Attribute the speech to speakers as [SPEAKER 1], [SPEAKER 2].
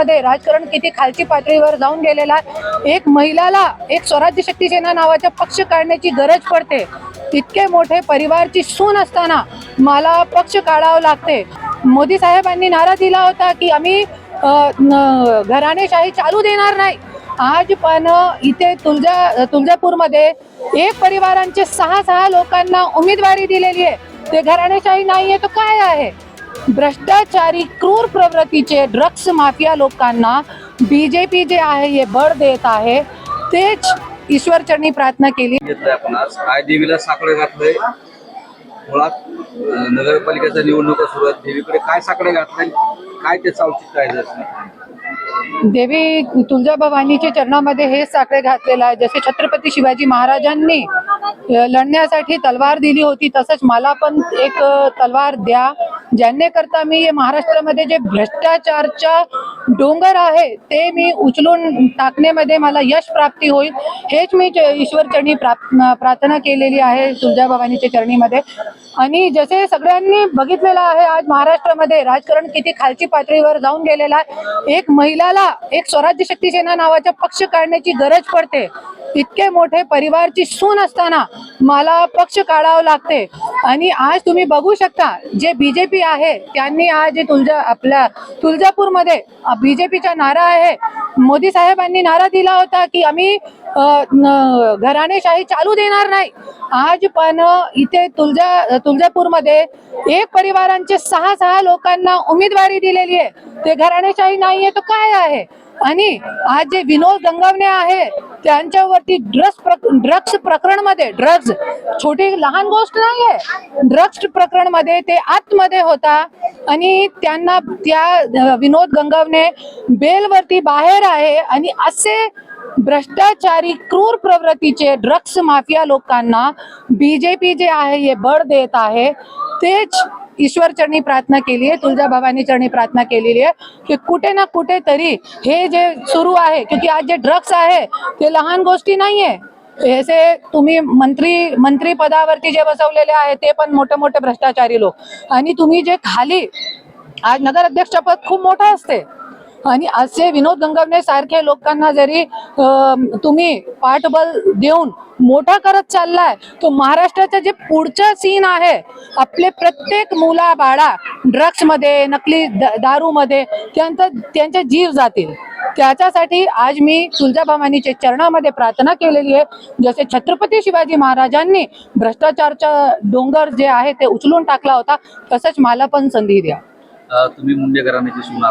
[SPEAKER 1] महाराष्ट्रामध्ये राजकारण किती खालची पातळीवर जाऊन गेलेला आहे. एक महिलाला एक स्वराज्य शक्ती सेना नावाचा पक्ष काढण्याची गरज पडते. इतके मोठे परिवारची सून असताना मला पक्ष काढावं लागते. मोदी साहेबांनी नारा दिला होता की आम्ही घराणेशाही चालू देणार नाही. आज पण इथे तुळजा तुळजापूरमध्ये एक परिवारांचे सहा सहा लोकांना उमेदवारी दिलेली आहे. ते घराणेशाही नाही आहे तर काय आहे? भ्रष्टाचारी क्रूर प्रवृत्तीचे ड्रग्स माफिया लोकांना बीजेपी जे आहे हे बळ देत आहे. तेच ईश्वरचरणी प्रार्थना केली.
[SPEAKER 2] आपण आज. काय देवीला साकडे घातलंय. मुळात नगरपालिकेच्या निवडणुका सुरू आहेत देवीकडे काय साकडे घातलंय? काय त्याचं औचित्य जसं
[SPEAKER 1] देवी तुळजाभवानीच्या चरणामध्ये हे साखळे घातलेलं आहे. जसे छत्रपती शिवाजी महाराजांनी लढण्यासाठी तलवार दिली होती तसंच मला पण एक तलवार द्या. ज्यांनी करता मी महाराष्ट्रामध्ये जे भ्रष्टाचारच्या डोंगर आहे ते मी उचलून टाकण्यामध्ये मला यश प्राप्ती होईल हेच मी च- ईश्वरचरणी प्रार्थना केलेली आहे तुळजाभवानीच्या चरणीमध्ये. आणि जसे सगळ्यांनी बघितलेलं आहे आज महाराष्ट्रामध्ये राजकारण किती खालची पातळीवर जाऊन गेलेलं आहे. एक महिलाला एक स्वराज्य शक्ती सेना नावाचा पक्ष काढण्याची गरज पडते. इतके मोठे परिवारची सून असताना मला पक्ष काढावं लागते. आणि आज तुम्ही बघू शकता जे बीजेपी आहे त्यांनी आज जे तुळजा आपल्या तुळजापूरमध्ये बीजेपीचा नारा आहे. मोदी साहेबांनी नारा दिला होता की आम्ही घराणेशाही चालू देणार नाही. आज पण इथे तुळजा तुळजापूरमध्ये एक परिवारांचे सहा सहा लोकांना उमेदवारी दिलेली आहे. ते घराणेशाही नाही आहे तर काय आहे? आणि आज जे विनोद गंगवणे आहे त्यांच्यावरती ड्रग्स ड्रग्स प्रकरणमध्ये ड्रग्ज छोटी लहान गोष्ट नाही आहे ड्रग्स प्रकरणमध्ये ते आतमध्ये होता आणि त्यांना त्या विनोद गंगावने बेलवरती बाहेर आहे आणि असे भ्रष्टाचारी क्रूर प्रवृत्तीचे ड्रग्स माफिया लोकांना बीजेपी जे आहे हे बळ देत आहे. तेच ईश्वर चरणी प्रार्थना केली आहे तुळजाभवानी चरणी प्रार्थना केलेली आहे की कुठे ना कुठे तरी हे जे सुरू आहे क्योंकि आज जे ड्रग्स आहे ते लहान गोष्टी नाहीये. असे तुम्ही मंत्री मंत्री पदावरती जे बसवलेले आहे ते पण मोठे मोठे भ्रष्टाचारी लोक. आणि तुम्ही जे खाली आज नगर अध्यक्ष पद खूप मोठं असते. आणि असे विनोद गंगवणे सारखे लोकांना जरी तुम्ही पाठबल देऊन मोठा करत चाललाय तो महाराष्ट्राचं जे पुढचं सीन आहे आपले प्रत्येक मुला बाळा ड्रग्समध्ये नकली द- दारूमध्ये त्यांचा त्यांचे जीव जातील. त्याच्यासाठी आज मी तुळजाभवानीच्या चरणामध्ये प्रार्थना केलेली आहे. जसे छत्रपती शिवाजी महाराजांनी भ्रष्टाचारचा डोंगर जे आहे ते उचलून टाकला होता तसंच मला पण संधी द्या.
[SPEAKER 2] तुम्ही मुंडे घराण्याची सून